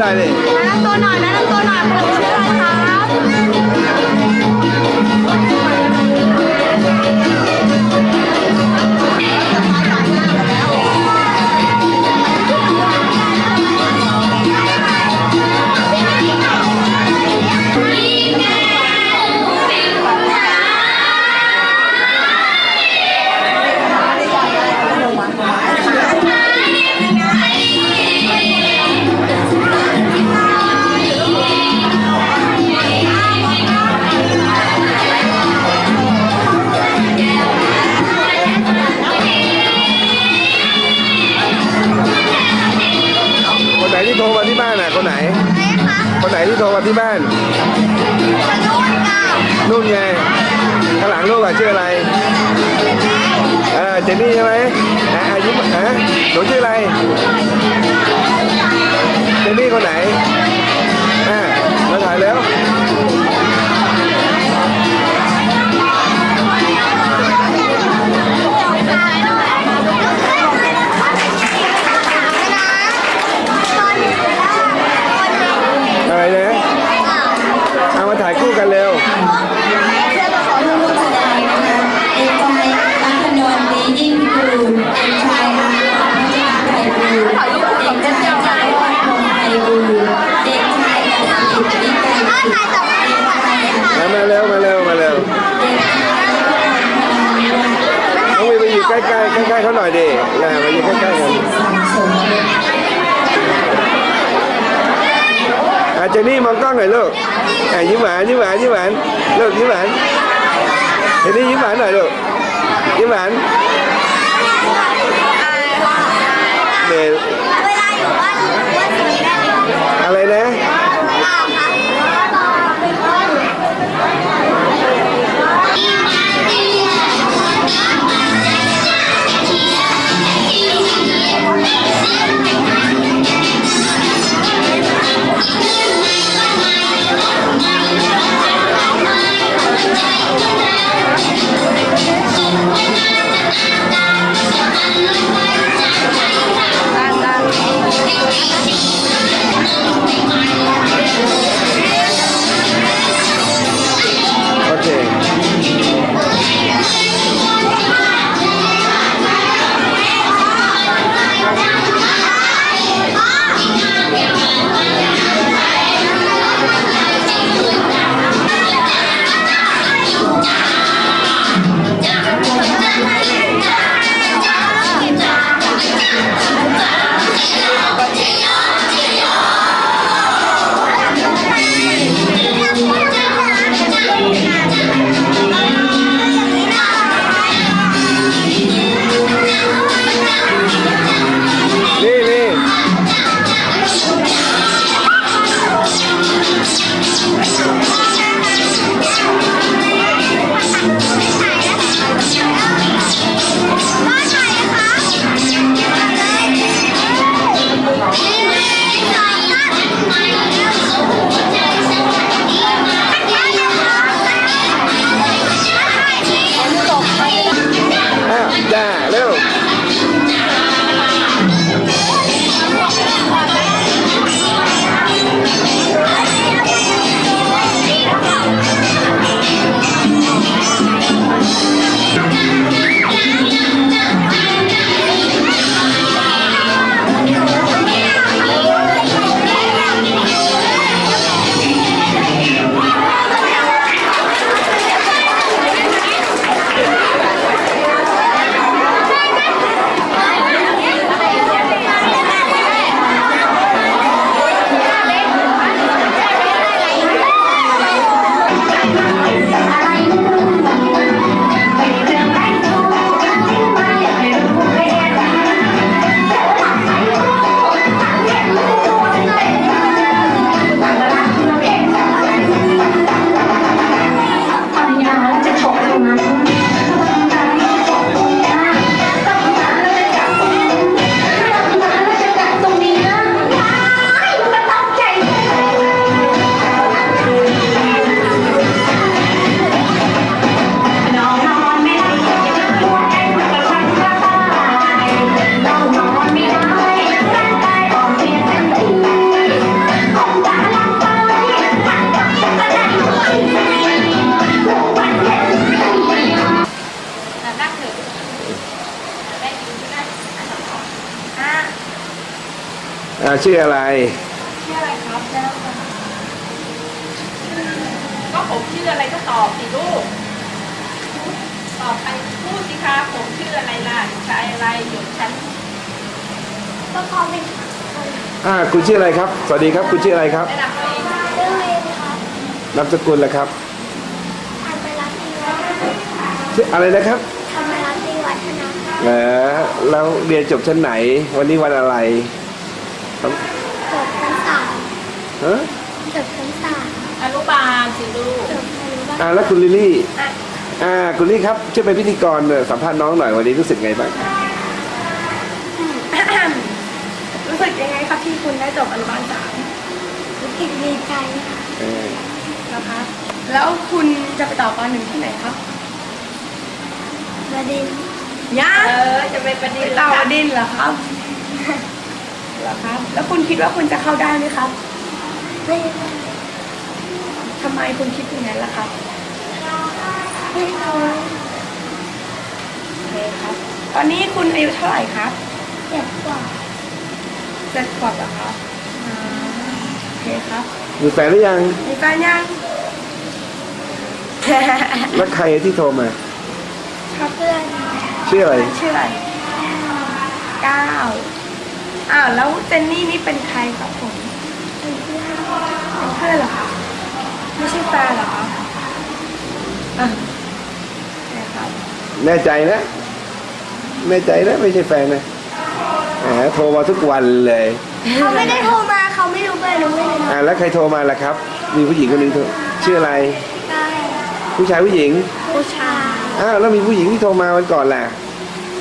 หน่อยดิแนะนำตัวหน่อยแนะนำตัวหน่อย คนไหนที่โทรมาที่บ้านนุ่นไงข้างหลังลูกอะชื่ออะไรเออเจนนี่ใช่ไหมอะอายุฮะหนูชื่ออะไรเจนนี่คนไหนอ่ามาถ่ายแล้ว เจนี่มองกล้องหน่อยลูกอะยิ้มหวานยิ้มหวานยิ้มหวานลูกยิ้มหวานเจนี่ยิ้มหวานหน่อยลูกยิ้มหวานเดยวเวลาอยู่บ้านอยู่บ้านสีได้ไหมอะไรนะ ชื่ออะไร ชื่ออะไรครับก็ผมชื่ออะไรก็ตอบสิลูก ตอบไปพูดสิคะผมชื่ออะไรล่ะชายอะไรหยดชั้นก็พอเป็นอ่าคุณชื่ออะไรครับ สวัสดีครับ คุณชื่ออะไรครับระดับตัวเองเรื่องเรียนครับนามสกุลละครับทำไปรับดีวัฒนะชื่ออะไรนะครับทำไปรับดีวัฒนะเออแล้วเรียนจบชั้นไหน วันนี้วันอะไร ครับจบชั้นสามฮะจบชั้นสามอนุบาลสิลูกจบอนุบาลอ่าแล้วคุณลิลลี่ อ่าคุณลิลลี่ครับช่วยเป็นพิธีกรเอ่อสัมภาษณ์น้องหน่อยวันนี้รู้สึกไงบ้างรู้สึกยังไงครับที่คุณได้จบอนุบาลสามรู้สึกดีใจค่ะเออนะคะ แล้วคุณจะไปต่อปหนึ่งที่ไหนครับประเด็นย่าเออจะไปประเด็ไปนต่อแล้วดินเหรอครับ เหรอครับ แล้วคุณคิดว่าคุณจะเข้าได้ไหมครับ ไม่ทำไมคุณคิดอย่างนั้นล่ะครับ ไม่เอาโอเคครับ ตอนนี้คุณอายุเท่าไหร่ครับเจ็บกว่าเจ็ดขวบเหรอครับอ่าโอเคครับมีแฟนหรือยัง มีแฟนยัง แล้วใครที่โทรมาครับเพื่อนชื่ออะไร ชื่ออะไรก้าว อ้าวแล้วเจนนี่นี่เป็นใครครับผมเป็นเพื่อนเป็นเพื่อนเหรอคะไม่ใช่แฟนเหรอคะอะนะครับแน่ใจนะ แน่ใจนะไม่ใช่แฟนนะแหมโทรมาทุกวันเลยเขาไม่ได้โทรมาเขาไม่รู้เบอร์หนูไม่เลยนะอ่าแล้วใครโทรมาล่ะครับ มีผู้หญิงคนหนึ่งโทรชื่ออะไร ได้ผู้ชายผู้หญิงผู้ชายอ้าวแล้วมีผู้หญิงที่โทรมาวันก่อนล่ะ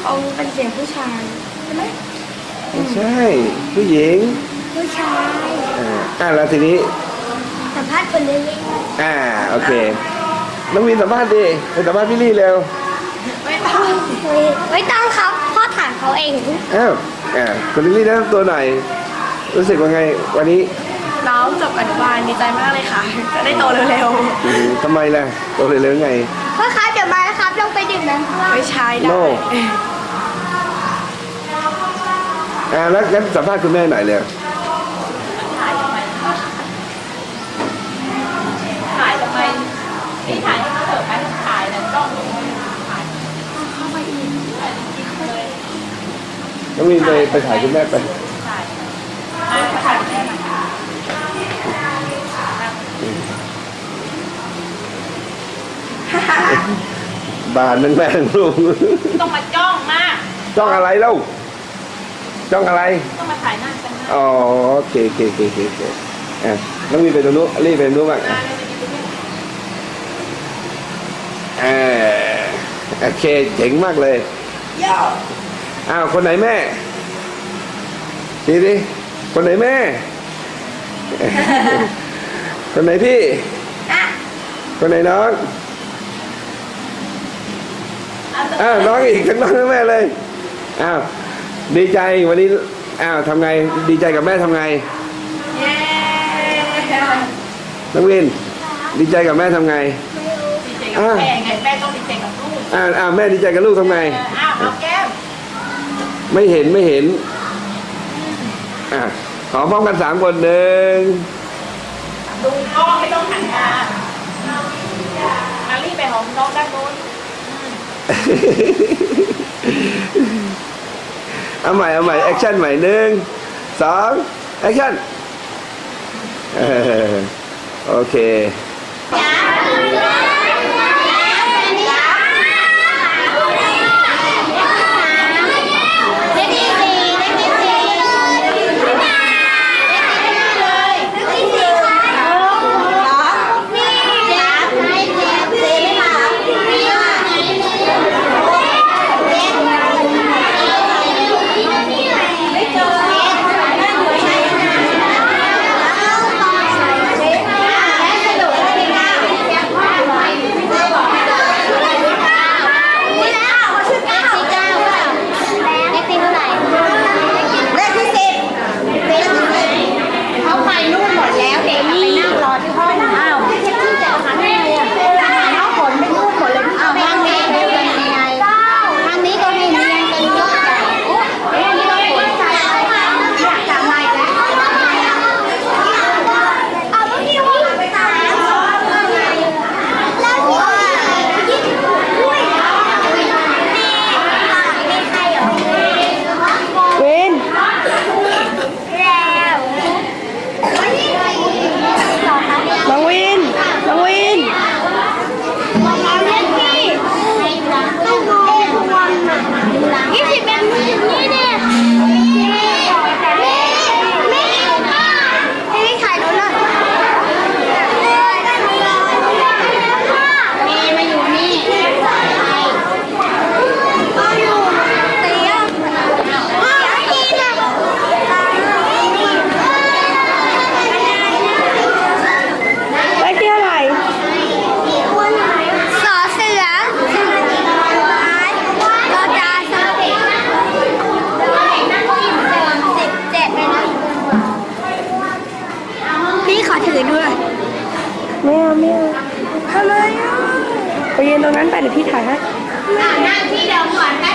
เขาเป็นเสียงผู้ชายใช่ไหม ไม่ใช่ ผู้หญิงผู้ชายอ่าอ่าแล้วทีนี้ สัมภาษณ์คนเล่นอ่าโอเคน้องวินสัมภาษณ์ดิไปสัมภาษณ์พี่ลี่เร็วไม่ต้องๆไม่ต้องครับพ่อถามเขาเองอ้าวอ่าคุณลิลลี่แนะนำตัวหน่อยรู้สึกว่าไงวันนี้น้องจบอนุบาลดีใจมากเลยค่ะ จะได้โตเร็วอืมทำไมล่ะโตเลยเลยไง พ่อครับเดี๋ยวมานะครับลงไปดื่มน้ำข้างล่าๆงไม่ใช่ได้โน่ อ่าแล้วงั้นสัมภาษณ์คุณแม่หน่อยเร็วถ่ายทำไมถ่ายทำไมนี่ถ่ายให้เขาเถอะไปถ่ายแล้วกล้องถ่ายเข้าไปอีกถ่ายจริงๆเลยน้องวินไปไปถ่ายคุณแม่ไปถ่ายอะถ่ายแม่มาบานแม่งแม่งลูกต้องมาจ้องมาก จ้องอะไรเล่า จ้องอะไรต้องมาถ่ายหน้ากันมากอ๋อโอเคโอเคโอเคโอเคโอเคอะน้องวินไปตรงนู้นรีบไปตรงนู้นบ้างมาอะเลยไปดูด้วยเออโอเคเจ๋งมากเลยอ้าวคนไหนแม่ดีดิคนไหนแม่ คนไหนพี่ คนไหนน้องอ้าวน้องอีกทั้งน้องทั้งแม่เลยอ้าว ดีใจวันนี้อ้าวทำไง ดีใจกับแม่ทำไงเย้น้องวิน ดีใจกับแม่ทำไงดีใจกับแม่ไงแม่ต้องดีใจกับลูกอ้าวอ้าวแม่ดีใจกับลูกทำไงเอออ้าวเอาแก้มไม่เห็นไม่เห็นอะขอพร้อมกันสามคนหนึ่งดูกล้องไม่ต้องหันมามารีบไปหอมน้องด้านโน้น เอาใหม่เอาใหม่แอคชั่นใหม่หนึ่งสองแอคชั่นเออโอเค งนั้นไปเดี๋ยวพี่ถ่ายให้นั่งที่เดียวก่อนได้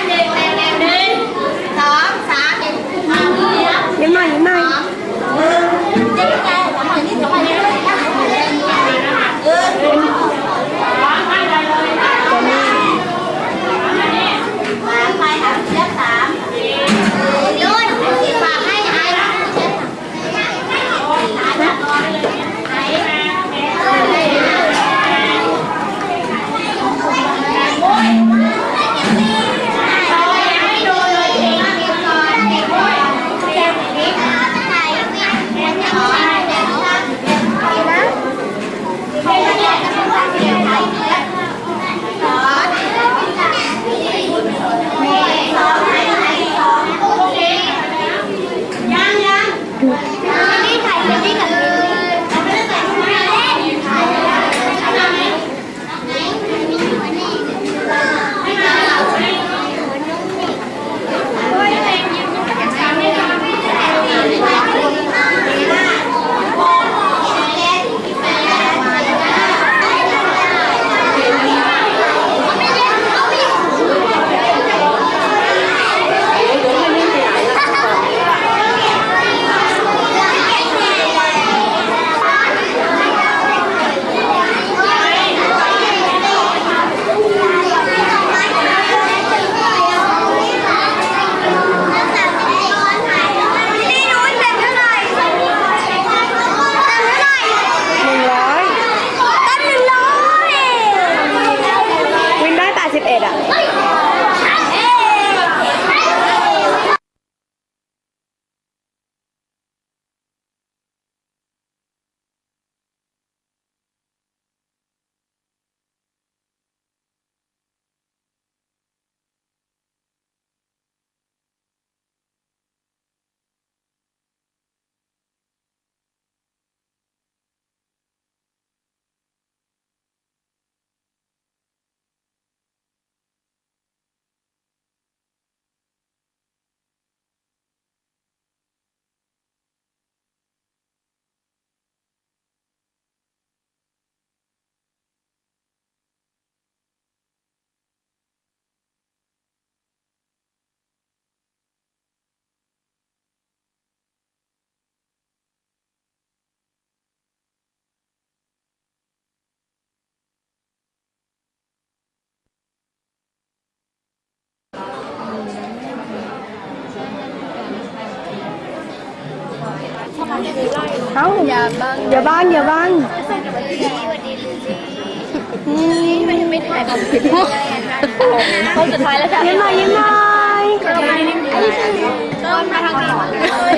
เอ้าอย่าบ้างอย่าบ้างอย่าบ้างนี่มันไม่ถ่าไม่ได้ายแล้วจ้ยิ้มหน่อยยิ้มหน่อย ก็มาทางย